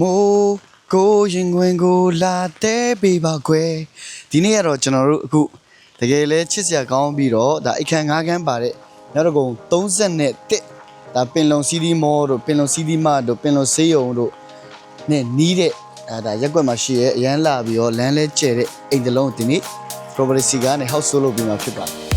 မိုးကိုရင်ခွင်ကိုလာတဲပေးပါခွဲဒီနေ့ကတော့ကျွန်တော်တို့အခုတကယ်လဲချစ်စရာကောင်းပြီးတော့ဒါအခန်း၅ခန်းပါတဲ့နောက်တော့ကုန်30နဲ့တစ်ဒါပင်လုံစီးဒီမောတို့ပင်လုံစီးဒီမတို့ပင်လုံဆေးရုံတို့နဲ့နီးတဲ့အဲဒါရက်ကွက်မှာရှိရဲ့အရန်လာပြီးတော့လမ်းလဲကျဲတဲ့အိမ်တစ်လုံးကိုဒီနေ့ property ကနေ house solo ပြီးမှာဖြစ်ပါတယ်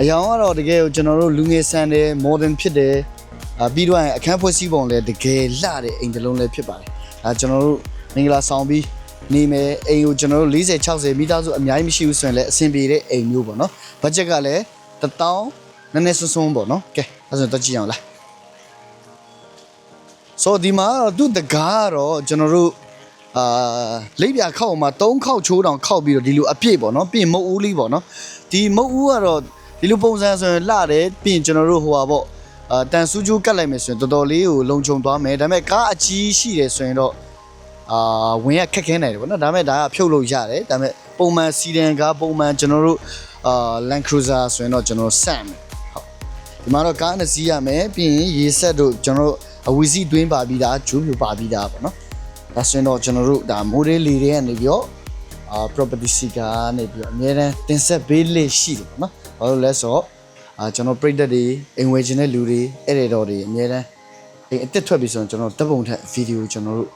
အယောင်ကတော့တကယ်ကိုကျွန်တော်တို့လူငယ်ဆန်တယ် modern ဖြစ်တယ်အာပြီးတော့ရင်အခန်းဖွဲ့စည်းပုံလည်းတကယ်လှတဲ့အိမ်တစ်လုံးလည်းဖြစ်ပါတယ်ဒါကျွန်တော်တို့မင်္ဂလာဆောင်ပြီးနေမယ်အိမ်ကိုကျွန်တော်တို့40 60မိသားစုအများကြီးမရှိဘူးဆိုရင်လည်းအဆင်ပြေတဲ့အိမ်မျိုးပေါ့နော်ဘတ်ဂျက်ကလည်း1000နည်းနည်းစွန်းစွန်းပေါ့နော်ကဲအဲ့ဒါဆိုတော့ကြည့်အောင်လားဆိုဒီမှာတော့သူ့တကားကတော့ကျွန်တော်တို့အာလိပ်ပြခောက်မှာ3ခောက်ချိုးတောင်ခောက်ပြီးတော့ဒီလိုအပြည့်ပေါ့နော်ပြင်မုတ်ဦးလေးပေါ့နော်ဒီမုတ်ဦးကတော့ ဒီလိုပုံစံဆိုရင်လှတယ်ပြင်ကျွန်တော်တို့ဟိုပါပေါ့အာတန်ဆူးကျိုးကတ်လိုက်မယ်ဆိုရင်တော်တော်လေးကိုလုံခြုံသွားမယ်ဒါပေမဲ့ကားအကြီးရှိတယ်ဆိုရင်တော့အာဝင်ရခက်ခဲနိုင်တယ်ပေါ့နော်ဒါပေမဲ့ဒါကဖြုတ်လို့ရတယ်ဒါပေမဲ့ပုံမှန်စီဒန်ကားပုံမှန်ကျွန်တော်တို့အာ Land Cruiser ဆိုရင်တော့ကျွန်တော်ဆန့်မယ်ဟုတ်ဒီမှာတော့ကားနှစ်စီးရမယ်ပြီးရင်ရေဆက်တို့ကျွန်တော်တို့အဝီစီတွင်းပါပြီးသားဂျူးပြပါပြီးသားပေါ့နော်ဒါဆိုရင်တော့ကျွန်တော်တို့ဒါမိုးရေးလီတွေကနေပြီးတော့အာ property seeker ကနေပြီးတော့အများတန်းတင်ဆက်ပေးလေရှိတယ်ပေါ့နော်ဘာလို့လဲဆိုတော့အာကျွန်တော်ပြိတက်တွေအိမ်ဝယ်ခြင်းတဲ့လူတွေအဲ့ဒီတော့တွေအများတန်းအိမ်အစ်စ်ထွက်ပြီဆိုရင်ကျွန်တော်တပ်ပုံထက်ဗီဒီယိုကျွန်တော်တို့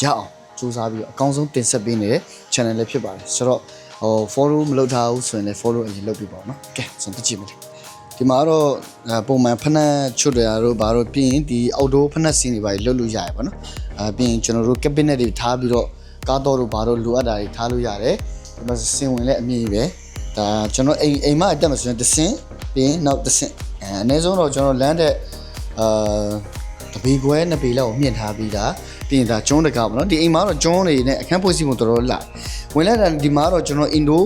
ရအောင်စူးစမ်းပြီးတော့အကောင်းဆုံးတင်ဆက်ပေးနေတဲ့ channel လေးဖြစ်ပါတယ်ဆိုတော့ဟို follow မလုပ်ထားဘူးဆိုရင်လည်း follow အရင်လုပ်ပြပါဦးနော်ကဲကျွန်တော်ကြည့်မယ်ဒီမှာတော့အဲပုံမှန်ဖက်နှက်ချွတ်တယ်တို့ဘာလို့ပြီးရင်ဒီ outdoor ဖက်နှက်စီးတွေပါလှုပ်လို့ရတယ်ပေါ့နော်အဲပြီးရင်ကျွန်တော်တို့ cabinet တွေထားပြီးတော့ ကားတော်တို့ဘာလို့လိုအပ်တာတွေထားလို့ရတယ်ဒီမှာစင်ဝင်လည်းအမြင့်ပဲဒါကျွန်တော်အိမ်အိမ်မအတက်မဆိုရင်တစ်ဆင့်ပြီးရင်နောက်တစ်ဆင့်အဲအနည်းဆုံးတော့ကျွန်တော်လမ်းတဲ့အာတပေခွဲနှစ်ပေလောက်ကိုမြင့်ထားပြီးတာပြီးရင်ဒါကျွန်းတကာပေါ့နော်ဒီအိမ်မှာတော့ကျွန်းတွေနဲ့အခန်းဖွဲ့စည်းပုံတော်တော်လာဝင်လိုက်တာဒီမှာတော့ကျွန်တော် indo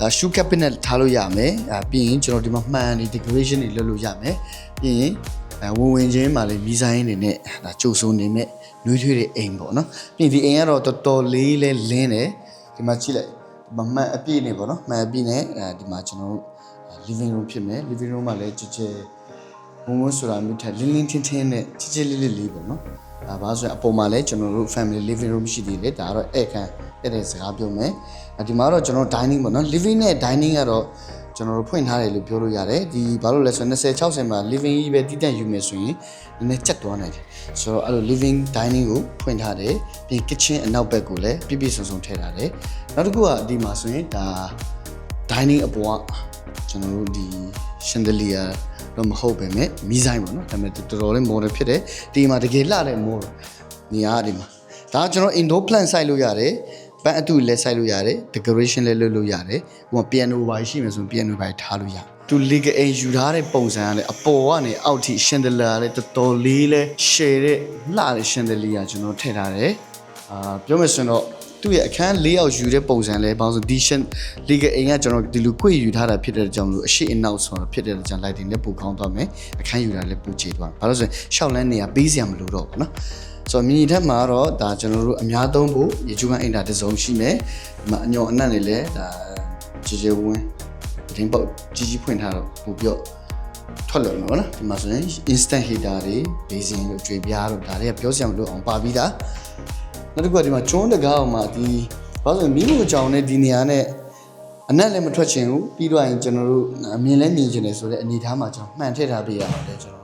ဒါ shoe cabinet ထားလို့ရမယ်အဲပြီးရင်ကျွန်တော်ဒီမှာမှန်နေ decoration တွေလုပ်လို့ရမယ်ပြီးရင်အဲ ဝင်ဝင်ချင်းမှာလည်းမီဇိုင်းတွေနဲ့ဒါကြိုဆိုနေမဲ့နှွေးထွေးတဲ့အိမ်ပေါ့နော်ပြီးရင်ဒီအိမ်ကတော့တော်တော်လေးလဲလင်းတယ်ဒီမှာကြည့်လိုက်ဒီမှာမှန်အပြည့်နေပေါ့နော်မှန်အပြည့်နဲ့အဲဒီမှာကျွန်တော်တို့ living room ဖြစ်မယ် living room မှာလည်းကြည်ကြဲဝုံဝန်းဆိုတာမျိုးထက်လင်းလင်းထင်းထင်းနဲ့ချစ်ချစ်လေးလေးလေးပေါ့နော်ဒါပါဆိုရင်အပေါ်မှာလည်းကျွန်တော်တို့ family living room ရှိသေးတယ်ဒါကတော့ဧည့်ခန်းအဲ့တဲ့စကားပြောမယ်ဒီမှာတော့ကျွန်တော် dining ပေါ့နော် living နဲ့ dining ကတော့ ကျွန်တော်တို့ဖွင့်ထားတယ်လို့ပြောလို့ရတယ်ဒီဘာလို့လဲဆိုတော့20 60မှာ living ကြီးပဲတည်တံ့ယူမယ်ဆိုရင်နည်းနည်းချက်သွားနိုင်တယ်ဆိုတော့အဲ့လို living dining ကိုဖွင့်ထားတယ်ပြီး kitchen အနောက်ဘက်ကိုလည်းပြည့်ပြည့်စုံစုံထည့်ထားတယ်နောက်တစ်ခုကဒီမှာဆိုရင်ဒါ dining အပေါ်ကကျွန်တော်တို့ဒီ chandelier တော့မဟုတ်ပဲမြက်မီးဆိုင်ပေါ့နော်ဒါပေမဲ့တော်တော်လေး model ဖြစ်တယ်ဒီမှာတကယ်လှတဲ့ model နေရာဒီမှာဒါကကျွန်တော် indoor plant စိုက်လို့ရတယ် ပန်းအတူလည်းစိုက်လို့ရတယ် decoration လည်းလုပ်လို့ရတယ်ဟိုမှာ piano ဘာရှိမယ်ဆိုရင် piano ဘာထားလို့ရတယ်သူ legal aid ယူထားတဲ့ပုံစံကလည်းအပေါ်ကနေအောက်ထိ chandelier လည်းတော်တော်လေးလဲ share တဲ့လှတဲ့ chandelier ကျွန်တော်ထည့်ထားတယ်အာပြောမယ်ဆိုရင်တော့သူ့ရဲ့အခန်း၄ယောက်ယူတဲ့ပုံစံလဲဘာလို့ဆိုဒီရှင် legal aid ကကျွန်တော်ဒီလို꿰ယူထားတာဖြစ်တဲ့ကြောင့်လို့အရှိအနောက်ဆိုတော့ဖြစ်တဲ့ကြောင့် lighting လည်းပိုကောင်းသွားမယ်အခန်းယူတာလည်းပိုကျေသွားဘာလို့ဆိုရင်ရှောက်လန်းနေရပေးစရာမလိုတော့ဘူးเนาะ ဆိုတော့မြင်ထက်မှာတော့ဒါကျွန်တော်တို့အများသုံးဖို့ရေချိုးကန်အိမ်တာတစ်စုံရှိမယ်ဒီမှာအညော်အနက်နေလဲဒါကြည်ကြဲဝင်းတင်းပေါက်ကြီးကြီးဖွင့်ထားတော့ပိုပြော့ထွက်လို့နော်ဒီမှာဆိုရင် instant heater တွေ basin တို့ကြွေပြားတို့ဒါတွေကပြောစရာမလိုအောင်ပါပြီးသားနောက်တစ်ခုကဒီမှာကျွန်းတကားအောင်မှာဒီဘာလို့ဆိုမိမှုကြောင်နဲ့ဒီနေရာနဲ့အနက်လည်းမထွက်ချင်ဘူးပြီးတော့ရင်ကျွန်တော်တို့အမြင်လည်းမြင်ချင်တယ်ဆိုတဲ့အနေအထားမှာကျွန်တော်မှန်ထည့်ထားပေးရအောင်လေကျွန်တော်တို့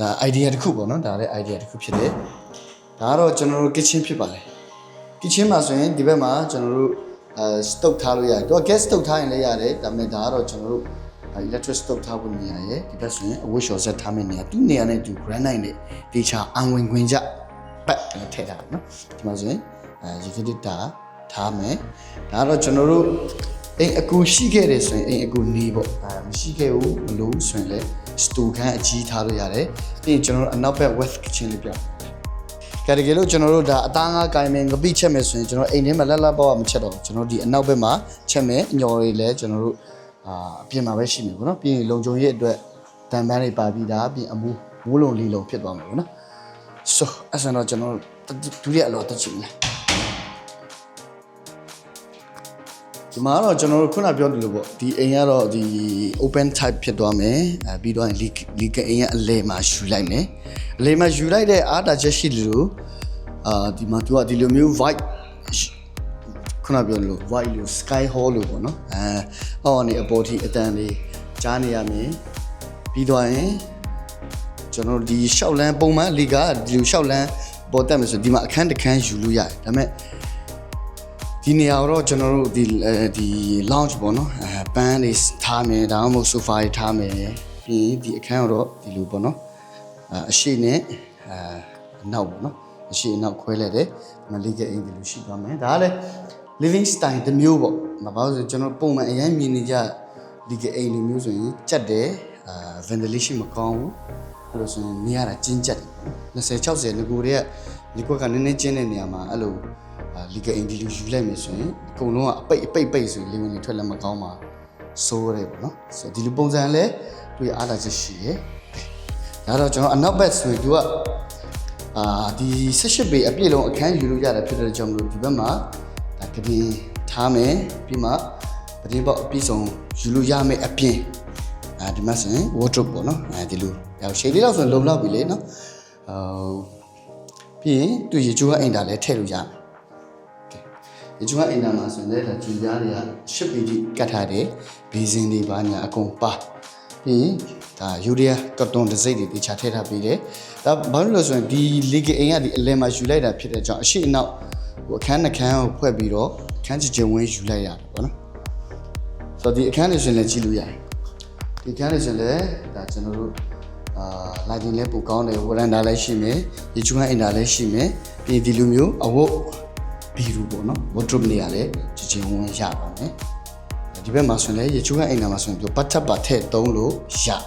ဒါဒါ idea တစ်ခုပေါ့နော်ဒါလည်း idea တစ်ခုဖြစ်တယ်ဒါကတော့ကျွန်တော်တို့ kitchen ဖြစ်ပါတယ် kitchen မှာဆိုရင်ဒီဘက်မှာကျွန်တော်တို့အဲ stock ထားလို့ရတယ်တော့ gas stock ထားရင်လည်းရတယ်ဒါပေမဲ့ဒါကတော့ကျွန်တော်တို့ electric stock ထားဖို့နေရာရယ်ဒီဘက်ဆိုရင်အဝတ်လျှော်ဆက်ထားမယ့်နေရာသူ့နေရာနဲ့ဒီ granite နဲ့တေချာအံဝင်ခွင်ကြပတ်ထည့်ထားတယ်နော်ဒီမှာဆိုရင်အဲ utility တာထားမယ်ဒါကတော့ကျွန်တော်တို့အိမ်အကူရှိခဲ့တယ်ဆိုရင်အိမ်အကူနေပေါ့အဲမရှိခဲ့ဘူးမလို့ဆိုရင်လည်း store ခန်းအကြီးထားလို့ရတယ်ပြီးရင်ကျွန်တော်တို့အနောက်ဘက် west kitchen လေးပြကဲတကယ်လို့ကျွန်တော်တို့ဒါအသားငါးကိုင်းမယ်ငပိချက်မယ်ဆိုရင်ကျွန်တော်အိမ်ထဲမှာလက်လက်ပေါ့မချက်တော့ဘူးကျွန်တော်ဒီအနောက်ဘက်မှာချက်မယ်အညော်တွေလည်းကျွန်တော်တို့အာအပြင်မှာပဲရှိမယ်ပေါ့နော်ပြီးရင်လုံခြုံရေးအတွက်တန်ပန်းတွေပါပြီးသားပြီးအမူမမိုးလုံးလေးလုံးဖြစ်သွားမှာပေါ့နော်ဆိုအဲ့ဆိုတော့ကျွန်တော်ဒုတိယအလောတက်ချင်တ ဒီမှာတော့ကျွန်တော်တို့ခုနပြောသလိုပေါ့ဒီအိမ်ကတော့ဒီ open type ဖြစ်သွားမယ်အဲပြီးတော့ leak leak အိမ်ရဲ့အလဲမှာယူလိုက်မယ်အလဲမှာယူလိုက်တဲ့အားတာချက်ရှိလို့အာဒီမှာသူကဒီလိုမျိုး white ခုနပြောလို့ white လို့ sky hall လို့ပေါ့နော်အဲအော်နေအပေါ်ထိအတန်လေးကြားနေရမယ်ပြီးတော့ရင်ကျွန်တော်တို့ဒီရှောက်လန်းပုံမှန်လီကဒီလိုရှောက်လန်းပေါ်တက်မယ်ဆိုဒီမှာအခန်းတစ်ခန်းယူလို့ရတယ်ဒါပေမဲ့ ဒီနေရာတော့ကျွန်တော်တို့ဒီအဲဒီ lounge ပေါ့နော်အဲပန်းလေးထားမယ်ဒါမှမဟုတ် sofa တွေထားမယ်ပြီးရင်ဒီအခန်းတော့ဒီလိုပေါ့နော်အဲအရှိနဲ့အဲအနောက်ပေါ့နော်အရှိအနောက်ခွဲလိုက်တယ်မလေးကအိမ်ဒီလိုရှိသွားမယ်ဒါကလည်း living style တစ်မျိုးပေါ့မဘာလို့ဆိုကျွန်တော်ပုံမှန်အရင်မြင်နေကြဒီကအိမ်လိုမျိုးဆိုရင်ကြက်တယ်အာ ventilation မကောင်းဘူးအဲ့လိုဆိုရင်နေရတာကျဉ်ကျက်တယ်ပေါ့နော်20 60ငကိုတွေကဒီကွက်ကနည်းနည်းကျဉ်တဲ့နေရာမှာအဲ့လို အာလီကအိမ်ဒီလိုယူလိုက်မယ်ဆိုရင်အကုန်လုံးကအပိတ်အပိတ်ပိတ်ဆိုရင်လေဝင်တွေထွက်လည်းမကောင်းပါဆိုးရတယ်ပေါ့နော်ဆိုတော့ဒီလိုပုံစံလဲတွေ့အားလာချက်ရှိရယ်ဒါတော့ကျွန်တော်အနောက်ဘက်ဆိုရင်သူကအာဒီ18ပေအပြည့်လုံးအခန်းယူလို့ရတယ်ဖြစ်တဲ့ကြောင့်မလို့ဒီဘက်မှာဒါကပင်းထားမယ်ပြီးမှပတင်းပေါက်အပြည့်စုံယူလို့ရမယ်အပြင်အဲဒီမှာဆိုရင် wardrobe ပေါ့နော်အဲဒီလိုရောက်ရှေ့လေးလောက်ဆိုရင်လုံလောက်ပြီလေနော်ဟိုပြီးရင်သူရေချိုးကအင်တာလည်းထည့်လို့ရတယ် ရေချိုးကအင်တာမှာဆိုရင်လည်းဒါကြည်ပြားတွေကရှစ်ပီတိကတ်ထားတဲ့ဘေးစင်းတွေပါညာအကုန်ပါပြီးရင်ဒါယူရီးယားကတ်တွန်တစ်စိတ်တွေတေချာထည့်ထားပြီးတယ်ဒါဘာလို့လဲဆိုရင်ဒီလီဂအိမ်ကဒီအလဲမှာယူလိုက်တာဖြစ်တဲ့ကြောင့်အရှိအနောက်ဟိုအခန်းနှခန်းကိုဖွဲ့ပြီးတော့အခန်းချချင်ဝင်းယူလိုက်ရတယ်ပေါ့နော်ဆိုတော့ဒီအခန်းလေးဆိုရင်လည်းကြည့်လို့ရတယ်ဒီအခန်းလေးဆိုရင်လည်းဒါကျွန်တော်တို့အာလာဂျင်လည်းပိုကောင်းတယ်ဝရန်ဒါလည်းရှိမယ်ရေချူကအင်တာလည်းရှိမယ်ပြီးရင်ဒီလိုမျိုးအဝတ် ဘီရူပေါ့နော် wardrobe နေရာလည်းချချင်ဝင်းရပါမယ်ဒီဘက်မှာဆိုရင်လည်းရေချူကအင်တာမှာဆိုရင်ပြပတ်ထပ်ပါထည့်သုံးလို့ရတယ်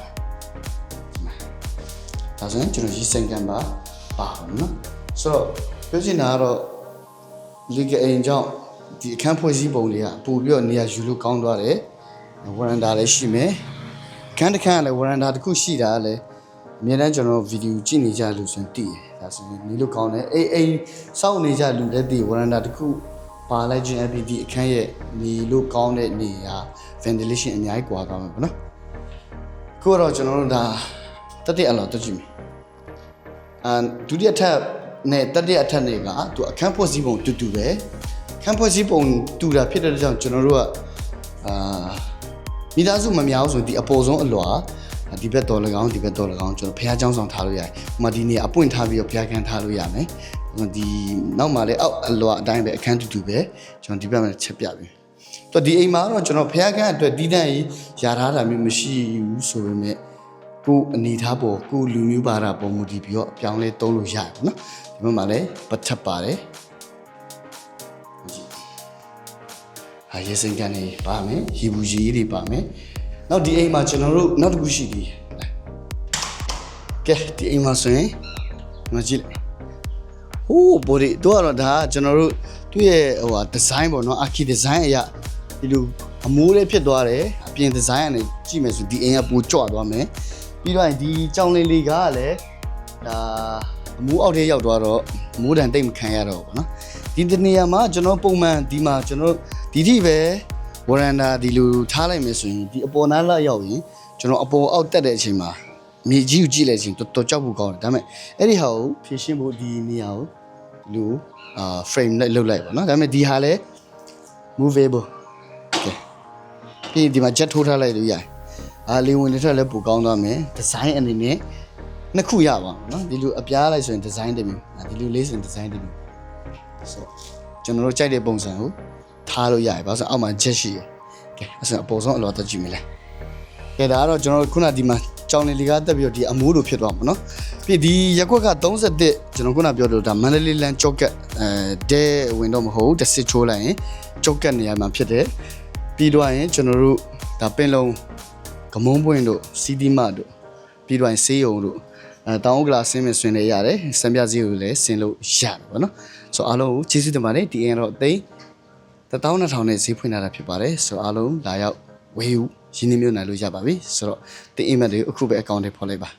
ဒါဆိုရင်ကျွန်တော်ရေစင်ကန်ပါပါမယ်နော်ဆိုတော့ပြောချင်တာကတော့လေကအိမ်ကြောင့်ဒီအခန်းဖွဲ့စည်းပုံတွေကပို့ပြီးတော့နေရာယူလို့ကောင်းသွားတယ်ဝရန်ဒါလည်းရှိမယ်အခန်းတစ်ခန်းကလည်းဝရန်ဒါတစ်ခုရှိတာကလည်း အများတန်းကျွန်တော်ဗီဒီယိုကြည့်နေကြလို့ဆိုရင်တည်တယ်ဒါဆိုရင်နေလို့ကောင်းတယ်အိမ်အိမ်စောင့်နေကြလူလည်းတည်ဝရန်ဒါတစ်ခုပါလိုက်ခြင်းအပြင်ဒီအခန်းရဲ့နေလို့ကောင်းတဲ့နေရာ ventilation အများကြီးကွာသွားမှာပေါ့နော်ခုတော့ကျွန်တော်တို့ဒါတက်တဲ့အလောတက်ကြည့်မယ်အာဒုတိယထပ်နဲ့တတိယထပ်တွေကသူအခန်းဖွဲ့စည်းပုံတူတူပဲအခန်းဖွဲ့စည်းပုံတူတာဖြစ်တဲ့ကြောင့်ကျွန်တော်တို့ကအာမိသားစုမများဘူးဆိုရင်ဒီအပေါ်ဆုံးအလွာ ဒီဘက်တော်၎င်းဒီဘက်တော်၎င်းကျွန်တော်ဘုရားကျောင်းဆောင်ထားလို့ရတယ်။ဟိုမှာဒီနေရာအပွင့်ထားပြီးတော့ဘုရားခန်းထားလို့ရမယ်။ဒီနောက်မှာလည်းအောက်အလွာအတိုင်းပဲအခန်းတူတူပဲကျွန်တော်ဒီဘက်မှာချက်ပြပြီ။တော့ဒီအိမ်မှာတော့ကျွန်တော်ဘုရားခန်းအတွက်ဒီတန်းကြီးယာထားတာမျိုးမရှိဘူးဆိုပေမဲ့ကိုအနေထားပေါ်ကိုလူမျိုးပါတာပေါ်မူတည်ပြီးတော့အပြောင်းလဲသုံးလို့ရတယ်နော်။ဒီဘက်မှာလည်းပတ်ချက်ပါတယ်။ဟာရေစင်ကန်နေပါမယ်။ရေဘူးရေတွေပါမယ်။ နောက်ဒီအိမ်မှာကျွန်တော်တို့နောက်တစ်ခုရှိသေးတယ်ကဲဒီအိမ်မှာဆိုရင်ငါကြည့်လိုက်ဟိုးဘိုရီတို့ကတော့ဒါကျွန်တော်တို့သူ့ရဲ့ဟိုဟာဒီဇိုင်းပေါ့နော်အာခီဒီဇိုင်းအရာဒီလိုအမိုးလေးဖြစ်သွားတယ်အပြင်ဒီဇိုင်းအနေကြည့်မယ်ဆိုဒီအိမ်ကပိုကြွသွားမယ်ပြီးတော့ဒီကြောင်လေးလေးကလည်းဒါအမိုးအောက်ထဲရောက်သွားတော့မိုးတန်တိတ်မခံရတော့ဘူးနော်ဒီတနေရာမှာကျွန်တော်ပုံမှန်ဒီမှာကျွန်တော်ဒီတိပဲ ဝရန်ဒါဒီလိုထားလိုက်မယ်ဆိုရင်ဒီအပေါ်နားလာရောက်ရင်ကျွန်တော်အပေါ်အောက်တက်တဲ့အချိန်မှာမြေကြီးကိုကြည့်လိုက်ချင်းတော်တော်ကြောက်ဖို့ကောင်းတယ်ဒါပေမဲ့အဲ့ဒီဟာကိုဖြည့်ရှင်းဖို့ဒီနေရာကိုဒီလိုအာ frame နဲ့လုပ်လိုက်ပါနော်ဒါပေမဲ့ဒီဟာလည်း movable ပြီးဒီမှာ jet ထိုးထားလိုက်လို့ရတယ်အာလေဝင်လက်ထက်လည်းပိုကောင်းသွားမယ်ဒီဇိုင်းအနေနဲ့နှစ်ခုရပါမယ်နော်ဒီလိုအပြားလိုက်ဆိုရင်ဒီဇိုင်းတစ်မျိုးဒီလိုလေးဆိုရင်ဒီဇိုင်းတစ်မျိုးဆိုကျွန်တော်တို့ကြိုက်တဲ့ပုံစံကို ထားလို့ရတယ်ဘာလို့ဆိုအောက်မှာ jet ရှိရယ်ကဲအဲ့ဆိုအပေါ်ဆုံးအလောတက်ကြည့်မယ်လေကဲဒါကတော့ကျွန်တော်တို့ခုနဒီမှာကြောင်နေလီကားတက်ပြီးတော့ဒီအမိုးလိုဖြစ်သွားမှာเนาะပြီးဒီရက်ကွက်က31ကျွန်တော်ခုနပြောလို့ဒါမန္တလေးလန်ကြောက်ကက်အဲဒဲဝင်တော့မဟုတ်တစ်စစ်ချိုးလိုက်ရင်ကြောက်ကက်နေရာမှာဖြစ်တယ်ပြီးတော့ရင်ကျွန်တော်တို့ဒါပင်လုံးကမုံပွင့်တို့စီဒီမတို့ပြီးတော့ရင်ဆေးရုံတို့အဲတောင်ဥက္ကလာဆင်းမဆွင်နေရတယ်စံပြစည်းကိုလည်းဆင်းလို့ရတယ်ပေါ့နော်ဆိုအားလုံးကိုကျေးဇူးတင်ပါတယ်ဒီအင်တော့အသိ 12000နဲ့ဈေးဖွင့်လာတာဖြစ်ပါတယ်ဆိုအားလုံးလာရောက်ဝေယူရင်းနှီးမြှုပ်နှံလို့ရပါပြီဆိုတော့တင်အိမ်မက်တွေကိုအခုပဲအကောင့်ထဲဖော်လိုက်ပါ